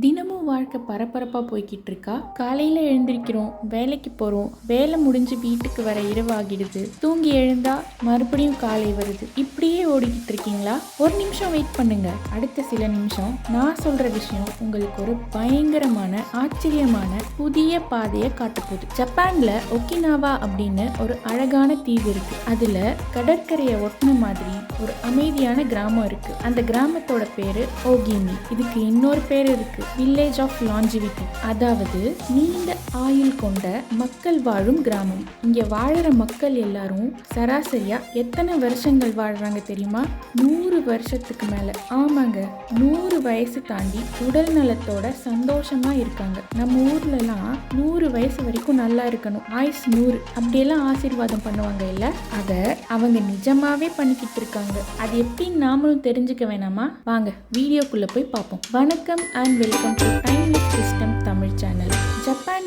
தினமும் வாழ்க்கை பரபரப்பாக போய்கிட்டு இருக்கா காலையில் எழுந்திருக்கிறோம் வேலைக்கு போகிறோம் வேலை முடிஞ்சு வீட்டுக்கு வர இரவு ஆகிடுது தூங்கி எழுந்தா மறுபடியும் காலை வருது. இப்படியே ஓடிக்கிட்டு இருக்கீங்களா ஒரு நிமிஷம் வெயிட் பண்ணுங்க. அடுத்த சில நிமிஷம் நான் சொல்கிற விஷயம் உங்களுக்கு ஒரு பயங்கரமான ஆச்சரியமான புதிய பாதையை காட்டப்போகுது. ஜப்பான்ல ஒக்கினாவா அப்படின்னு ஒரு அழகான தீவு இருக்கு. அதுல கடற்கரையை ஒட்டின மாதிரி ஒரு அமைதியான கிராமம் இருக்கு. அந்த கிராமத்தோட பேரு ஓகிமி. இதுக்கு இன்னொரு பேர் இருக்கு. வில்லேஜ் ஆஃப் லாஞ்சிவிட்டி அதாவது நீண்ட ஆயுள் கொண்ட மக்கள் வாழும் கிராமம். இங்க வாழற மக்கள் எல்லாரும் சராசரியா எத்தனை வருஷங்கள் வாழ்றாங்க தெரியுமா? நூறு வருஷத்துக்கு மேல. ஆமாங்க நூறு வயசு தாண்டி உடல் நலத்தோட சந்தோஷமா இருக்காங்க. நம்ம ஊர்லலாம் நூறு வயசு வரைக்கும் நல்லா இருக்கணும். ஆயுஸ் நூறு. அப்படியெல்லாம் ஆசீர்வாதம் பண்ணுவாங்க இல்ல? அத அவங்க நிஜமாவே பண்ணிக்கிட்டு இருக்காங்க. அது எப்படி நாமளும் தெரிஞ்சுக்க வேணாமா? வாங்க வீடியோக்குள்ள போய் பார்ப்போம். வணக்கம் and welcome to timeless system Tamil channel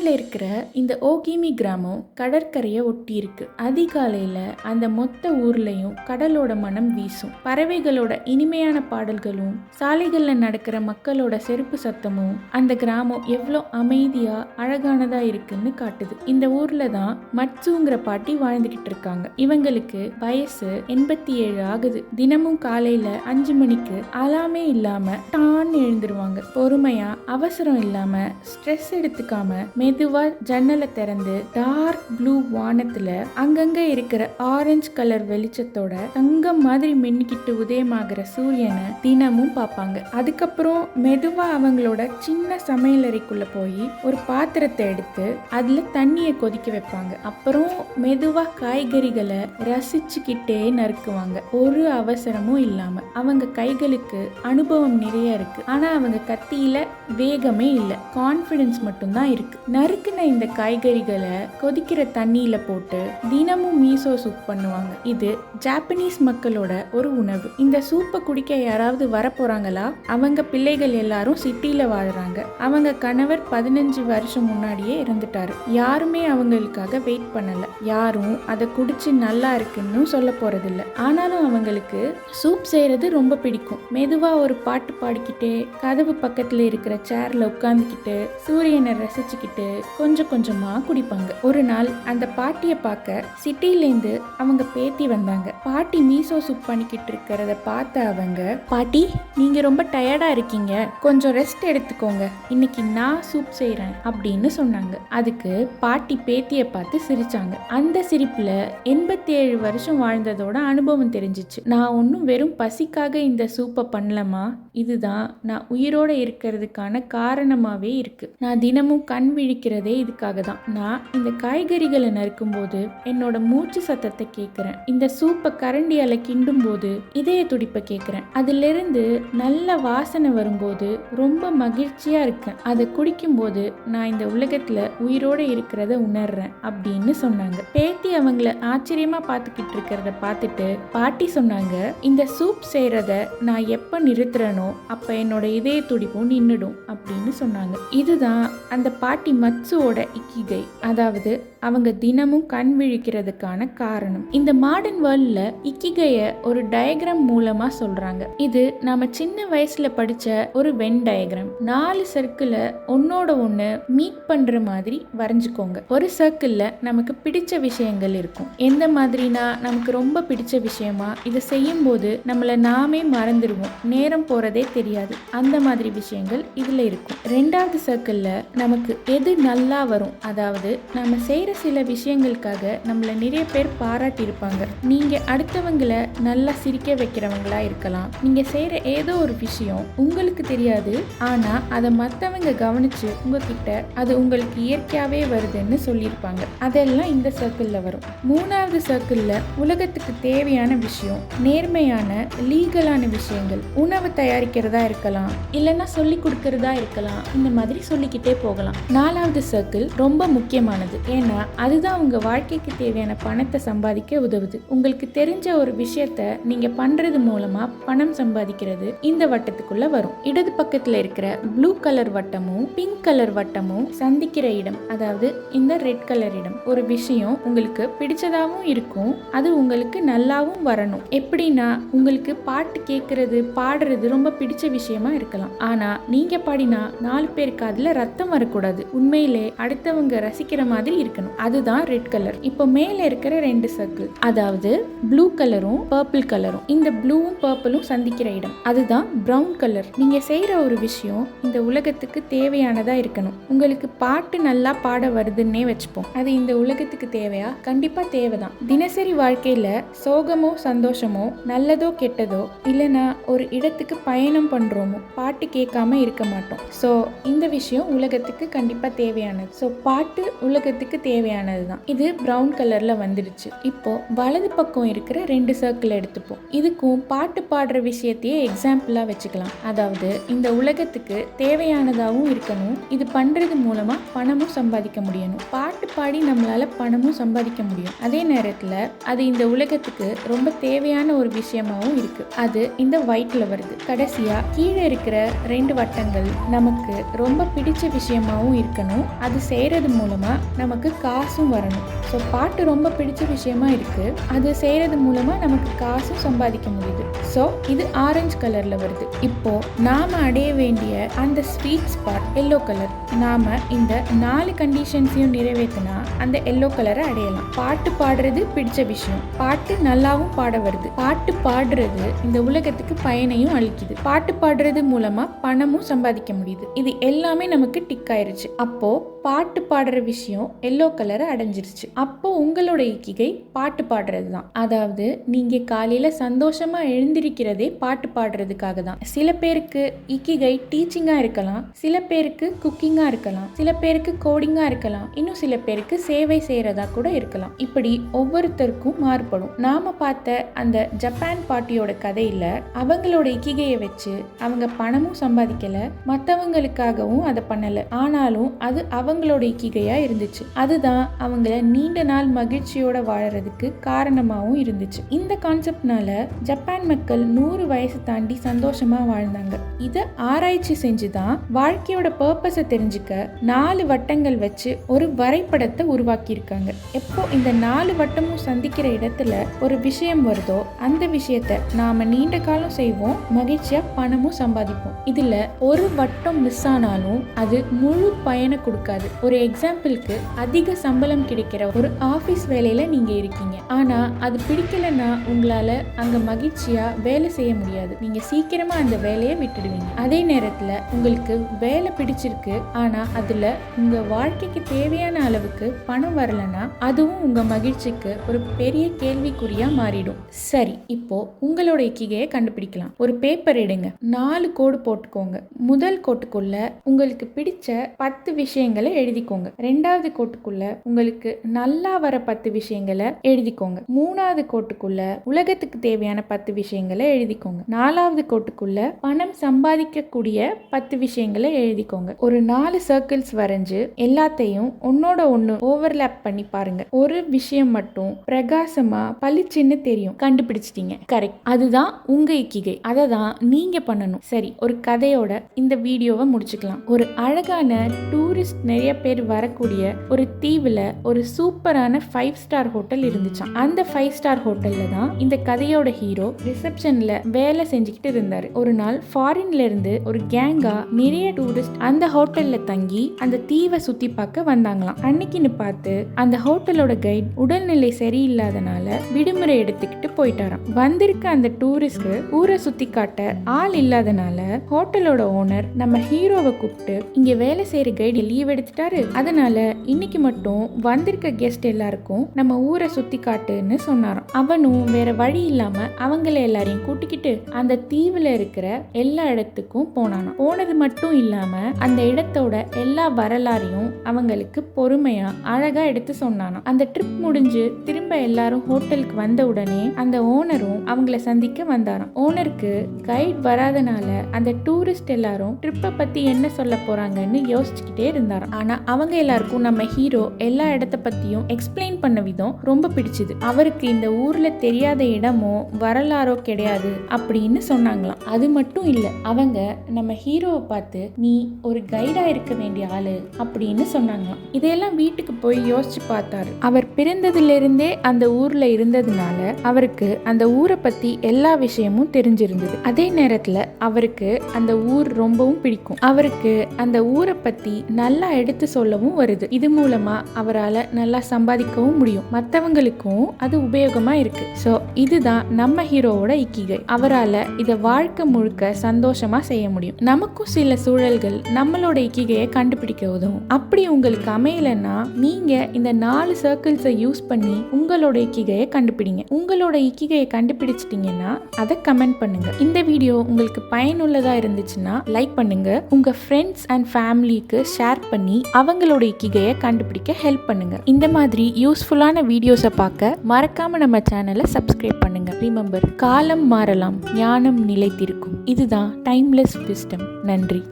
ஜப்பான்ல இருக்கிற இந்த ஓகிமி கிராமம் கடற்கரையை ஒட்டி இருக்கு அதிகாலையில் அந்த மொத்த ஊர்லையும் கடலோட மனம் வீசும். பறவைகளோட இனிமையான பாடல்களும் சாலைகளில் நடக்கிற மக்களோட செருப்பு சத்தமும் அந்த கிராமம் எவ்வளோ அமைதியாக அழகானதாக இருக்குன்னு காட்டுது. இந்த ஊரில் தான் மட்சுங்கிற பாட்டி வாழ்ந்துக்கிட்டு இருக்காங்க. இவங்களுக்கு வயசு எண்பத்தி ஏழு ஆகுது. தினமும் காலையில் அஞ்சு மணிக்கு அலாமே இல்லாமல் டான்னு எழுந்துருவாங்க. பொறுமையாக அவசரம் இல்லாமல் ஸ்ட்ரெஸ் எடுத்துக்காம மெதுவா ஜன்னலை திறந்து டார்க் ப்ளூ வானத்துல அங்கங்க இருக்கிற ஆரஞ்சு கலர் வெளிச்சத்தோட தங்கம் மாதிரி மின்னிக்கிட்டு உதயமாகிற சூரியனை தினமும் பார்ப்பாங்க. அதுக்கப்புறம் மெதுவா அவங்களோட சின்ன சமையலறைக்குள்ள போய் ஒரு பாத்திரத்தை எடுத்து அதுல தண்ணியை கொதிக்க வைப்பாங்க. அப்புறம் மெதுவா காய்கறிகளை ரசிச்சுக்கிட்டே நறுக்குவாங்க. ஒரு அவசரமும் இல்லாம அவங்க கைகளுக்கு அனுபவம் நிறைய இருக்கு. ஆனா அவங்க கத்தியில வேகமே இல்லை. கான்ஃபிடன்ஸ் மட்டும்தான் இருக்கு. நறுக்கின இந்த காய்கறிகளை கொதிக்கிற தண்ணியில் போட்டு தினமும் மீசோ சூப் பண்ணுவாங்க. இது ஜாப்பனீஸ் மக்களோட ஒரு உணவு. இந்த சூப்பை குடிக்க யாராவது வரப்போகிறாங்களா அவங்க பிள்ளைகள் எல்லாரும் சிட்டியில் வாழ்கிறாங்க அவங்க கணவர் பதினஞ்சு வருஷம் முன்னாடியே இறந்துட்டாரு. யாருமே அவங்களுக்காக வெயிட் பண்ணல. யாரும் அதை குடிச்சு நல்லா இருக்குன்னு சொல்ல போறதில்ல. ஆனாலும் அவங்களுக்கு சூப் செய்யறது ரொம்ப பிடிக்கும். மெதுவா ஒரு பாட்டு பாடிக்கிட்டே கதவு பக்கத்தில் இருக்கிற சேர்ல உட்காந்துக்கிட்டு சூரியனை ரசிச்சுக்கிட்டு கொஞ்சம் கொஞ்சமாக குடிப்பாங்க. ஒரு நாள் அந்த பாட்டியை பார்க்க சிட்டிலேருந்து அவங்க பேத்தி வந்தாங்க. பாட்டி மீசோ சூப் பண்ணிக்கிட்டு இருக்கிறத பார்த்த அவங்க பாட்டி நீங்கள் ரொம்ப டயர்டாக இருக்கீங்க. கொஞ்சம் ரெஸ்ட் எடுத்துக்கோங்க. இன்னைக்கு நான் சூப் செய்கிறேன் அப்படின்னு சொன்னாங்க. அதுக்கு பாட்டி பேத்தியை பார்த்து சிரிச்சாங்க. அந்த சிரிப்பில் எண்பத்தி ஏழு வருஷம் வாழ்ந்ததோட அனுபவம் தெரிஞ்சிச்சு. நான் ஒன்றும் வெறும் பசிக்காக இந்த சூப்பை பண்ணலமா இதுதான் நான் உயிரோடு இருக்கிறதுக்கான காரணமாகவே இருக்குது நான் தினமும் கண் விழிக்கிறதே இதுக்காக தான் நான் இந்த காய்கறிகளை நறுக்கும்போது என்னோட மூச்சு சத்தத்தை கேட்குறேன் இந்த சூப்பை கரண்டியால கிண்டும் போது இதய துடிப்பை கேட்குறேன் அதிலிருந்து நல்ல வாசனை வரும்போது ரொம்ப மகிழ்ச்சியா இருக்கேன். அதை குடிக்கும்போது நான் இந்த உலகத்துல உயிரோட இருக்கிறத உணர்றேன் அப்படின்னு சொன்னாங்க. பேத்தி அவங்கள ஆச்சரியமா பார்த்துக்கிட்டு இருக்கிறத பார்த்துட்டு பாட்டி சொன்னாங்க இந்த சூப் செய்யறத நான் எப்ப நிறுத்துறேனோ அப்ப என்னோட இதய துடிப்பும் நின்னுடும் அப்படின்னு சொன்னாங்க. இதுதான் அந்த பாட்டி மத்சுவோட இக்கிகை அதாவது அவங்க தினமும் கண் விழிக்கிறதுக்கான காரணம். இந்த மாடர்ன் வேர்ல்ட்ல இக்கிகைய ஒரு டயக்ராம் மூலமா சொல்றாங்க. இது நாம சின்ன வயசுல படிச்ச ஒரு வென் டயக்ராம் நாலு சர்க்கிள ஒன்னோட ஒண்ணு மீட் பண்ற மாதிரி வரைஞ்சுக்கோங்க. ஒரு சர்க்கிள்ல நமக்கு பிடிச்ச விஷயங்கள் இருக்கும். எந்த மாதிரினா நமக்கு ரொம்ப பிடிச்ச விஷயமா இதை செய்யும் போது நம்மள நாமே மறந்துடுவோம். நேரம் போறதே தெரியாது. அந்த மாதிரி விஷயங்கள் இதுல இருக்கும். ரெண்டாவது சர்க்கிள்ல நமக்கு எது நல்லா வரும்? அதாவது நம்ம செய்யற சில விஷயங்களுக்காக நம்மள நிறைய பேர் பாராட்டியிருப்பாங்க. நீங்கள் நீங்க அடுத்தவங்கள நல்லா சிரிக்க வைக்கிறவங்களா இருக்கலாம். நீங்க செய்யற ஏதோ ஒரு விஷயம் உங்களுக்கு தெரியாது. ஆனா அதை மற்றவங்க கவனிச்சு உங்ககிட்ட அது உங்களுக்கு இயற்கையாவே வருதுன்னு சொல்லியிருப்பாங்க. அதெல்லாம் இந்த சர்க்கிளில் வரும். மூணாவது சர்க்கிளில் உலகத்துக்கு தேவையான விஷயம் நேர்மையான லீகலான விஷயங்கள். உணவு தயாரிக்கிறதா இருக்கலாம். இல்லைன்னா சொல்லி கொடுக்கறதா இருக்கலாம். இந்த மாதிரி சொல்லிக்கிட்டே போகலாம். நாலாவது சர்க்கிள் ரொம்ப முக்கியமானது. ஏன்னா அதுதான் உங்கள் வாழ்க்கைக்கு தேவையான பணத்தை சம்பாதிக்க உதவுது. உங்களுக்கு தெரிஞ்ச ஒரு விஷயத்த நீங்கள் பண்ணுறது மூலமாக பணம் சம்பாதிக்கிறது இந்த வட்டத்துக்குள்ளே வரும். இடது பக்கத்தில் இருக்கிற ப்ளூ கலர் வட்டமும் பிங்க் கலர் வட்டமும் சந்திக்கிற இடம் அதாவது இந்த ரெட் கலர் இடம் ஒரு விஷயம் உங்களுக்கு பிடிச்சதாகவும் இருக்கும். அது உங்களுக்கு நல்லாவும் வரணும். எப்படின்னா உங்களுக்கு பாட்டு கேட்கறது பாடுறது ரொம்ப பிடிச்ச விஷயமா இருக்கலாம். ஆனால் நீங்கள் பாடினா நாலு பேருக்கு அதில் ரத்தம் வரக்கூடாது. உண்மையிலே அடுத்தவங்க ரசிக்கிற மாதிரி இருக்கணும். அதுதான் ரெட் கலர் இப்போ மேலே இருக்கிற ரெண்டு சர்க்கிள் அதாவது ப்ளூ கலரும் பர்பிள் கலரும் இந்த ப்ளூவும் பர்பிளும் சந்திக்கிற இடம். அதுதான் ப்ரௌன் கலர் நீங்க செய்யற ஒரு விஷயம் இந்த உலகத்துக்கு தேவையானதா இருக்கணும். உங்களுக்கு பாட்டு நல்லா பாட வருதுன்னே வச்சுப்போம். அது இந்த உலகத்துக்கு தேவையா? கண்டிப்பா தேவைதான். தினசரி வாழ்க்கையில சோகமோ சந்தோஷமோ நல்லதோ கெட்டதோ இல்லைன்னா ஒரு இடத்துக்கு பயணம் பண்றோமோ பாட்டு கேட்காம இருக்க மாட்டோம். ஸோ இந்த விஷயம் உலகத்துக்கு கண்டிப்பா தேவையானது. ஸோ பாட்டு உலகத்துக்கு தேவையானது தான் இது ப்ரௌன் கலரில் வந்துடுச்சு. இப்போ வலது பக்கம் இருக்கிற ரெண்டு சர்க்கிள் எடுத்துப்போம். இதுக்கும் பாட்டு பாடுற விஷயத்தையே எக்ஸாம்பிளாக வச்சுக்கலாம். அதாவது இந்த உலகத்துக்கு தேவையானதாகவும் இருக்கணும். இது பண்ணுறது மூலமாக பணமும் சம்பாதிக்க முடியணும். பாட்டு பாடி நம்மளால் பணமும் சம்பாதிக்க முடியும். அதே நேரத்தில் அது இந்த உலகத்துக்கு ரொம்ப தேவையான ஒரு விஷயமாகவும் இருக்கு. அது இந்த ஒயிட்டில் வருது. கடைசியாக கீழே இருக்கிற ரெண்டு வட்டங்கள் நமக்கு ரொம்ப பிடிச்ச விஷயமாகவும் இருக்கணும். அது செய்கிறது மூலமாக நமக்கு காசும் வரணும். ஸோ பாட்டு ரொம்ப பிடிச்ச விஷயமா இருக்கு. அது செய்யறது மூலமா நமக்கு காசும் சம்பாதிக்க முடியுது. ஸோ இது ஆரஞ்சு கலர்ல வருது. இப்போ நாம அடைய வேண்டிய அந்த ஸ்வீட் ஸ்பாட் எல்லோ கலர் நாம இந்த நாலு கண்டிஷன்ஸையும் நிறைவேற்றினா அந்த எல்லோ கலரை அடையலாம். பாட்டு பாடுறது பிடிச்ச விஷயம். பாட்டு நல்லாவும் பாட வருது. பாட்டு பாடுறது இந்த உலகத்துக்கு பயனையும் அளிக்குது. பாட்டு பாடுறது மூலமா பணமும் சம்பாதிக்க முடியுது. இது எல்லாமே நமக்கு டிக் ஆயிருச்சு. அப்போ பாட்டு பாடுற விஷயம் எல்லோ கலரை அடைஞ்சிருச்சு. அப்போ உங்களோட இக்கிகை பாட்டு பாடுறது தான். அதாவது நீங்க காலையில சந்தோஷமா எழுந்திருக்கிறதே பாட்டு பாடுறதுக்காக தான். சில பேருக்கு இக்கிகை டீச்சிங்கா இருக்கலாம். சில பேருக்கு குக்கிங்கா இருக்கலாம். சில பேருக்கு கோடிங்கா இருக்கலாம். இன்னும் சில பேருக்கு சேவை செய்யறதா கூட இருக்கலாம். இப்படி ஒவ்வொருத்தருக்கும் மாறுபடும். நாம பார்த்த அந்த ஜப்பான் பாட்டியோட கதையில அவங்களோட இக்கிகையை வச்சு அவங்க பணமும் சம்பாதிக்கல. மற்றவங்களுக்காகவும் அதை பண்ணல. ஆனாலும் அது அவங்களோட இக்கிகையா இருந்துச்சு. அதுதான் அவங்கள நீண்ட நாள் மகிழ்ச்சியோட வாழறதுக்கு காரணமாகவும் இருந்துச்சு. இந்த கான்செப்ட்னால ஜப்பான் மக்கள் நூறு வயசு தாண்டி சந்தோஷமா வாழ்ந்தாங்க. இதை ஆராய்ச்சி செஞ்சுதான் வாழ்க்கையோட பர்பஸை தெரிஞ்சுக்க நாலு வட்டங்கள் வச்சு ஒரு வரைபடத்தை உருவாக்கியிருக்காங்க. எப்போ இந்த நாலு வட்டமும் சந்திக்கிற இடத்துல ஒரு விஷயம் வருதோ அந்த விஷயத்த நாம நீண்ட காலம் செய்வோம் மகிழ்ச்சியா பணமும் சம்பாதிப்போம். இதுல ஒரு வட்டம் மிஸ் ஆனாலும் அது முழு பயனை கொடுக்காது. ஒரு எக்ஸாம்பிளுக்கு அதிக சம்பளம் கிடைக்கிற ஒரு ஆபீஸ் வேலையில நீங்க இருக்கீங்க. ஆனா அது பிடிக்கலன்னா உங்களால அங்க மகிழ்ச்சியா வேலை செய்ய முடியாது. நீங்க சீக்கிரமா அந்த வேலையை விட்டுடுவீங்க. அதே நேரத்துல உங்களுக்கு வேலை பிடிச்சிருக்கு. ஆனா அதுல உங்க வாழ்க்கைக்கு தேவையான அளவுக்கு பணம் வரலன்னா அதுவும் உங்க மகிழ்ச்சிக்கு ஒரு பெரிய கேள்விக்குறியா மாறிடும். சரி இப்போ உங்களோட இக்கிகையை கண்டுபிடிக்கலாம். ஒரு பேப்பர் எடுங்க. நாலு கோடு போட்டுக்கோங்க. முதல் கோட்டுக்குள்ள உங்களுக்கு பிடிச்ச பத்து விஷயங்களை எழுதிக்கோங்க. ரெண்டாவது கோட்டுக்குள்ள உங்களுக்கு நல்லா வர பத்து விஷயங்களை எழுதிக்கோங்க. மூணாவது கோட்டுக்குள்ள உலகத்துக்கு தேவையான பத்து விஷயங்களை எழுதிக்கோங்க. நாலாவது கோட்டுக்குள்ள பணம் சம்பாதிக்கக்கூடிய பத்து விஷயங்களை எழுதிக்கோங்க. ஒரு நாலு சர்க்கிள்ஸ் வரைஞ்சு எல்லாத்தையும் ஒன்னோட ஒன்று ஓவர்லேப் பண்ணி பாருங்க. ஒரு விஷயம் மட்டும் பிரகாசமா பளிச்சுன்னு தெரியும். கண்டுபிடிச்சிட்டீங்க. கரெக்ட் அதுதான் உங்க இக்கிகை. அதை தான் நீங்க பண்ணணும். சரி ஒரு கதையோட இந்த வீடியோவை முடிச்சுக்கலாம். ஒரு அழகான டூரிஸ்ட் நிறைய பேர் வரக்கூடிய ஒரு தீவுல ஒரு சூப்பரான ஃபைவ் ஸ்டார் ஹோட்டல் இருந்துச்சான் அந்த ஃபைவ் ஸ்டார் ஹோட்டல்ல தான் இந்த கதையோட ஹீரோ ரிசப்ஷன்ல வேலை செஞ்சுக்கிட்டு இருந்தாரு. ஒரு நாள் ஃபாரின்ல இருந்து ஒரு கேங்கா நிறைய டூரிஸ்ட் அந்த ஹோட்டல்ல தங்கி அந்த தீவை சுத்தி பார்க்க வந்தாங்களாம். அன்னைக்குன்னு பார்த்து அந்த ஹோட்டலோட கைட் உடல்நிலை சரியில்லாதனால விடுமுறை எடுத்துக்கிட்டு போயிட்டாராம். வந்திருக்க அந்த டூரிஸ்ட்க்கு ஊரை சுத்தி காட்ட ஆள் இல்லாதனால ஹோட்டலோட ஓனர் நம்ம ஹீரோவை கூப்பிட்டு இங்க வேலை செய்யற கைடு லீவ் எடுத்து எடுத்துட்டாரு அதனால இன்னைக்கு மட்டும் வந்திருக்க கெஸ்ட் எல்லாருக்கும் நம்ம ஊரை சுத்தி காட்டுன்னு சொன்னாராம். அவனும் வேற வழி இல்லாம அவங்கள எல்லாரையும் கூட்டிக்கிட்டு அந்த தீவுல இருக்கிற எல்லா இடத்துக்கும் போனானாம். போனது மட்டும் இல்லாம அந்த இடத்தோட இடத்தோட எல்லா வரலாறையும் அவங்களுக்கு பொறுமையா அழகா எடுத்து சொன்னானாம். அந்த ட்ரிப் முடிஞ்சு திரும்ப எல்லாரும் ஹோட்டலுக்கு வந்த உடனே அந்த ஓனரும் அவங்கள சந்திக்க வந்தாராம். ஓனருக்கு கைட் வராதனால அந்த டூரிஸ்ட் எல்லாரும் ட்ரிப்பை பத்தி என்ன சொல்ல போறாங்கன்னு யோசிச்சுக்கிட்டே இருந்தாராம். ஆனால் அவங்க எல்லாருக்கும் நம்ம ஹீரோ எல்லா இடத்த பற்றியும் எக்ஸ்பிளைன் பண்ண விதம் ரொம்ப பிடிச்சது. அவருக்கு இந்த ஊரில் தெரியாத இடமோ வரலாறோ கிடையாது அப்படின்னு சொன்னாங்களாம். அது மட்டும் இல்லை அவங்க நம்ம ஹீரோவை பார்த்து நீ ஒரு கைடாக இருக்க வேண்டிய ஆளு அப்படின்னு சொன்னாங்களாம். இதையெல்லாம் வீட்டுக்கு போய் யோசிச்சு பார்த்தாரு. அவர் பிறந்ததுலேருந்தே அந்த ஊரில் இருந்ததுனால அவருக்கு அந்த ஊரை பற்றி எல்லா விஷயமும் தெரிஞ்சிருந்தது. அதே நேரத்தில் அவருக்கு அந்த ஊர் ரொம்பவும் பிடிக்கும். அவருக்கு அந்த ஊரை பற்றி நல்லா எடுத்து சொல்லவும் வருது. இது மூலமா அவரால் நல்லா சம்பாதிக்கவும் முடியும். மற்றவங்களுக்கும் அது உபயோகமா இருக்கு. ஸோ இதுதான் நம்ம ஹீரோவோட இக்கிகை. அவரால் இதை வாழ்க்கை முழுக்க சந்தோஷமா செய்ய முடியும். நமக்கும் சில சூழல்கள் நம்மளோட இக்கிகையை கண்டுபிடிக்க உதவும். அப்படி உங்களுக்கு அமையலைன்னா நீங்க இந்த நாலு சர்க்கிள்ஸை யூஸ் பண்ணி உங்களோட இக்கிகையை கண்டுபிடிங்க. உங்களோட இக்கிகையை கண்டுபிடிச்சிட்டிங்கன்னா அதை கமெண்ட் பண்ணுங்க. இந்த வீடியோ உங்களுக்கு பயனுள்ளதா இருந்துச்சுன்னா லைக் பண்ணுங்க. உங்க ஃப்ரெண்ட்ஸ் அண்ட் ஃபேமிலிக்கு ஷேர் பண்ணி பண்ணி அவங்களோட இக்கிகையை கண்டுபிடிக்க ஹெல்ப் பண்ணுங்க. இந்த மாதிரி யூஸ்ஃபுல்லான வீடியோஸை பார்க்க மறக்காம நம்ம சேனலை சப்ஸ்கிரைப் பண்ணுங்க. ரிமெம்பர் காலம் மாறலாம் ஞானம் நிலைத்திருக்கும். இதுதான் டைம்லெஸ் விஸ்டம் நன்றி.